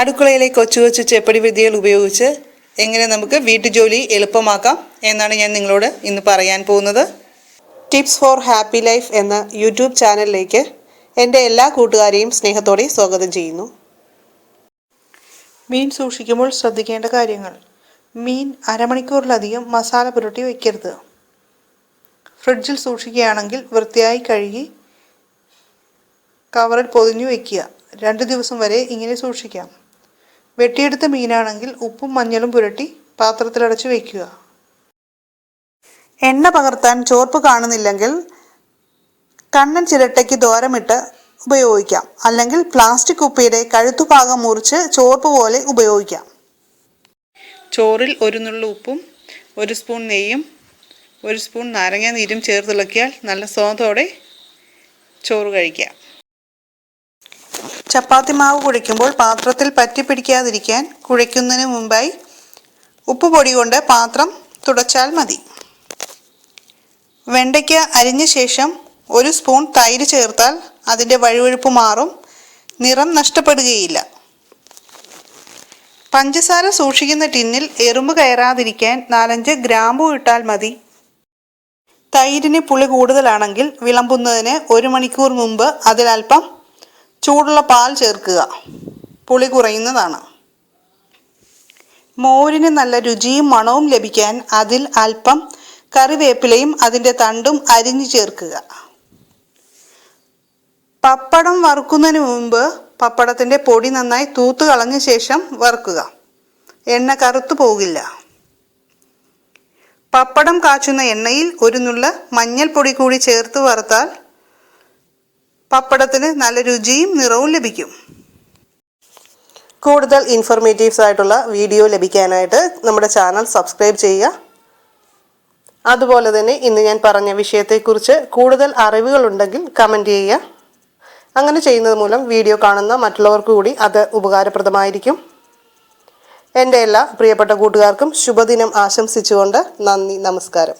അടുക്കളയിലെ കൊച്ചു കൊച്ചു ചെപ്പടി വിദ്യകൾ ഉപയോഗിച്ച് എങ്ങനെ നമുക്ക് വീട്ടുജോലി എളുപ്പമാക്കാം എന്നാണ് ഞാൻ നിങ്ങളോട് ഇന്ന് പറയാൻ പോകുന്നത്. ടിപ്സ് ഫോർ ഹാപ്പി ലൈഫ് എന്ന യൂട്യൂബ് ചാനലിലേക്ക് എന്റെ എല്ലാ കൂട്ടുകാരെയും സ്നേഹത്തോടെ സ്വാഗതം ചെയ്യുന്നു. മീൻ സൂക്ഷിക്കുമ്പോൾ ശ്രദ്ധിക്കേണ്ട കാര്യങ്ങൾ. മീൻ അരമണിക്കൂറിലധികം മസാല പുരട്ടി വയ്ക്കരുത് ഫ്രിഡ്ജിൽ സൂക്ഷിക്കുകയാണെങ്കിൽ വൃത്തിയായി കഴുകി കവറിൽ പൊതിഞ്ഞു വയ്ക്കുക രണ്ട് ദിവസം വരെ ഇങ്ങനെ സൂക്ഷിക്കാം. വെട്ടിയെടുത്ത മീനാണെങ്കിൽ ഉപ്പും മഞ്ഞളും പുരട്ടി പാത്രത്തിലടച്ച് വയ്ക്കുക. എണ്ണ പകർത്താൻ ചോർപ്പ് കാണുന്നില്ലെങ്കിൽ കണ്ണൻ ചിരട്ടയ്ക്ക് ദോരമിട്ട് ഉപയോഗിക്കാം. അല്ലെങ്കിൽ പ്ലാസ്റ്റിക് കുപ്പിയുടെ കഴുത്തുഭാഗം മുറിച്ച് ചോർപ്പ് പോലെ ഉപയോഗിക്കാം. ചോറിൽ ഒരു നുള്ളു ഉപ്പും ഒരു സ്പൂൺ നെയ്യും ഒരു സ്പൂൺ നാരങ്ങ നീരും ചേർത്തിളക്കിയാൽ നല്ല സ്വാദോടെ ചോറ് കഴിക്കാം. ചപ്പാത്തി മാവ് കുഴയ്ക്കുമ്പോൾ പാത്രത്തിൽ പറ്റി പിടിക്കാതിരിക്കാൻ കുഴയ്ക്കുന്നതിന് മുമ്പായി ഉപ്പ് പൊടി കൊണ്ട് പാത്രം തുടച്ചാൽ മതി. വെണ്ടയ്ക്ക അരിഞ്ഞ ശേഷം ഒരു സ്പൂൺ തൈര് ചേർത്താൽ അതിന്റെ വഴുവഴുപ്പ് മാറും നിറം നഷ്ടപ്പെടുകയില്ല. പഞ്ചസാര സൂക്ഷിക്കുന്ന ടിന്നിൽ എറുമ്പ് കയറാതിരിക്കാൻ നാലഞ്ച് ഗ്രാമ്പു ഇട്ടാൽ മതി. തൈരിന് പുളി കൂടുതലാണെങ്കിൽ വിളമ്പുന്നതിന് ഒരു മണിക്കൂർ മുമ്പ് അതിലൽപ്പം ചൂടുള്ള പാൽ ചേർക്കുക. പുളി കുറയുന്നതാണ്. മോരിന് നല്ല രുചിയും മണവും ലഭിക്കാൻ അതിൽ അല്പം കറിവേപ്പിലയും അതിന്റെ തണ്ടും അരിഞ്ഞു ചേർക്കുക. പപ്പടം വറുക്കുന്നതിന് മുമ്പ് പപ്പടത്തിന്റെ പൊടി നന്നായി തൂത്ത് കളഞ്ഞ ശേഷം വറുക്കുക. എണ്ണ കറുത്തു പോകില്ല. പപ്പടം കാച്ചുന്ന എണ്ണയിൽ ഒരു നുള്ള മഞ്ഞൾപ്പൊടി കൂടി ചേർത്ത് വറുത്താൽ പപ്പടത്തിന് നല്ല രുചിയും നിറവും ലഭിക്കും. കൂടുതൽ ഇൻഫോർമേറ്റീവ്സ് ആയിട്ടുള്ള വീഡിയോ ലഭിക്കാനായിട്ട് നമ്മുടെ ചാനൽ സബ്സ്ക്രൈബ് ചെയ്യുക. അതുപോലെ തന്നെ ഇന്ന് ഞാൻ പറഞ്ഞ വിഷയത്തെക്കുറിച്ച് കൂടുതൽ അറിവുകളുണ്ടെങ്കിൽ കമന്റ് ചെയ്യുക. അങ്ങനെ ചെയ്യുന്നത് മൂലം വീഡിയോ കാണുന്ന മറ്റുള്ളവർക്ക് കൂടി അത് ഉപകാരപ്രദമായിരിക്കും. എന്റെ എല്ലാ പ്രിയപ്പെട്ട കൂട്ടുകാർക്കും ശുഭദിനം ആശംസിച്ചുകൊണ്ട് നന്ദി നമസ്കാരം.